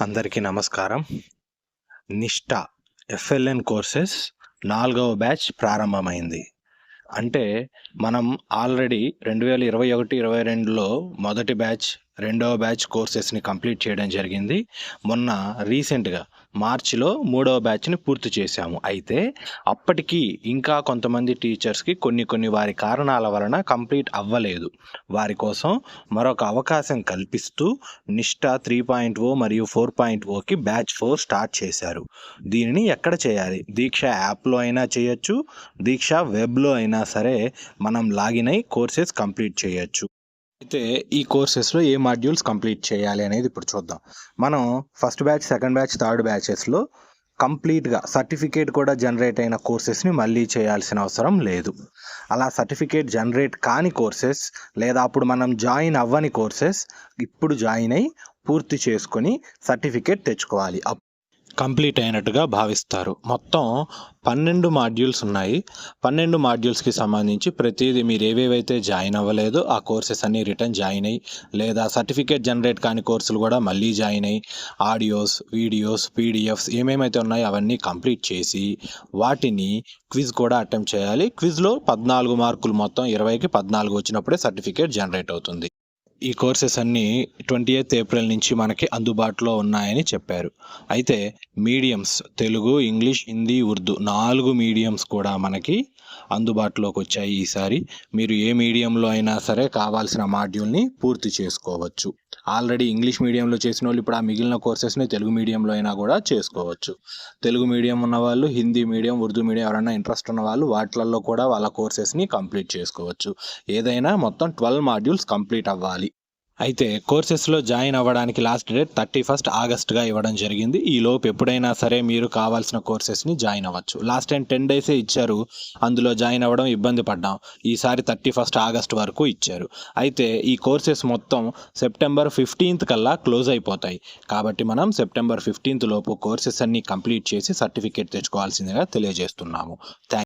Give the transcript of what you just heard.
అందరికీ నమస్కారం. నిష్ట FLN courses నాలుగవ బ్యాచ్ ప్రారంభమైంది. అంటే మనం ఆల్రెడీ రెండు వేల ఇరవై ఒకటి ఇరవై రెండులో మొదటి బ్యాచ్ రెండవ బ్యాచ్ కోర్సెస్ని కంప్లీట్ చేయడం జరిగింది. మొన్న రీసెంట్గా మార్చిలో మూడవ బ్యాచ్ని పూర్తి చేశాము. అయితే అప్పటికి ఇంకా కొంతమంది టీచర్స్కి కొన్ని కొన్ని వారి కారణాల వలన కంప్లీట్ అవ్వలేదు. వారి కోసం మరొక అవకాశం కల్పిస్తూ నిష్ఠ త్రీ పాయింట్ ఓ మరియు ఫోర్ పాయింట్ ఓకి బ్యాచ్ ఫోర్ స్టార్ట్ చేశారు. దీనిని ఎక్కడ చేయాలి? దీక్ష యాప్లో అయినా చేయొచ్చు. దీక్ష వెబ్లో అయినా సరే మనం లాగిన్ అయి కోర్సెస్ కంప్లీట్ చేయొచ్చు. అయితే ఈ కోర్సెస్లో ఏ మాడ్యూల్స్ కంప్లీట్ చేయాలి అనేది ఇప్పుడు చూద్దాం. మనం first batch second batch third బ్యాచెస్లో కంప్లీట్గా సర్టిఫికేట్ కూడా జనరేట్ అయిన కోర్సెస్ని మళ్ళీ చేయాల్సిన అవసరం లేదు. అలా సర్టిఫికేట్ జనరేట్ కాని కోర్సెస్ లేదా అప్పుడు మనం జాయిన్ అవ్వని కోర్సెస్ ఇప్పుడు జాయిన్ అయి పూర్తి చేసుకొని సర్టిఫికేట్ తెచ్చుకోవాలి. అప్- కంప్లీట్ అయినట్టుగా భావిస్తారు. మొత్తం పన్నెండు మాడ్యూల్స్ ఉన్నాయి. పన్నెండు మాడ్యూల్స్కి సంబంధించి ప్రతిదీ మీరు ఏవేవైతే జాయిన్ అవ్వలేదో ఆ కోర్సెస్ అన్ని రిటర్న్ జాయిన్ అయ్యి లేదా సర్టిఫికేట్ జనరేట్ కాని కోర్సులు కూడా మళ్ళీ జాయిన్ అయ్యి ఆడియోస్ వీడియోస్ పీడిఎఫ్స్ ఏమేమైతే ఉన్నాయో అవన్నీ కంప్లీట్ చేసి వాటిని క్విజ్ కూడా అటెంప్ట్ చేయాలి. క్విజ్లో పద్నాలుగు మార్కులు మొత్తం ఇరవైకి పద్నాలుగు వచ్చినప్పుడే సర్టిఫికేట్ జనరేట్ అవుతుంది. ఈ కోర్సెస్ అన్నీ ట్వంటీ ఎయిత్ ఏప్రిల్ నుంచి మనకి అందుబాటులో ఉన్నాయని చెప్పారు. అయితే మీడియంస్ తెలుగు ఇంగ్లీష్ హిందీ ఉర్దూ నాలుగు మీడియంస్ కూడా మనకి అందుబాటులోకి వచ్చాయి ఈసారి. మీరు ఏ మీడియంలో అయినా సరే కావాల్సిన మాడ్యూల్ని పూర్తి చేసుకోవచ్చు. ఆల్రెడీ ఇంగ్లీష్ మీడియంలో చేసిన వాళ్ళు ఇప్పుడు ఆ మిగిలిన కోర్సెస్ని తెలుగు మీడియంలో అయినా కూడా చేసుకోవచ్చు. తెలుగు మీడియం ఉన్న వాళ్ళు హిందీ మీడియం ఉర్దూ మీడియం ఎవరైనా ఇంట్రెస్ట్ ఉన్న వాళ్ళు వాటిలలో కూడా వాళ్ళ కోర్సెస్ని కంప్లీట్ చేసుకోవచ్చు. ఏదైనా మొత్తం ట్వెల్వ్ మాడ్యూల్స్ కంప్లీట్ అవ్వాలి. అయితే కోర్సెస్లో జాయిన్ అవ్వడానికి లాస్ట్ డేట్ థర్టీ ఫస్ట్ ఆగస్ట్గా ఇవ్వడం జరిగింది. ఈ లోపు ఎప్పుడైనా సరే మీరు కావాల్సిన కోర్సెస్ని జాయిన్ అవ్వచ్చు. లాస్ట్ టైం టెన్ డేసే ఇచ్చారు. అందులో జాయిన్ అవ్వడం ఇబ్బంది పడ్డాం. ఈసారి థర్టీ ఫస్ట్ ఆగస్ట్ వరకు ఇచ్చారు. అయితే ఈ కోర్సెస్ మొత్తం సెప్టెంబర్ ఫిఫ్టీన్త్ కల్లా క్లోజ్ అయిపోతాయి. కాబట్టి మనం సెప్టెంబర్ ఫిఫ్టీన్త్ లోపు కోర్సెస్ అన్ని కంప్లీట్ చేసి సర్టిఫికేట్ తెచ్చుకోవాల్సిందిగా తెలియజేస్తున్నాము. థ్యాంక్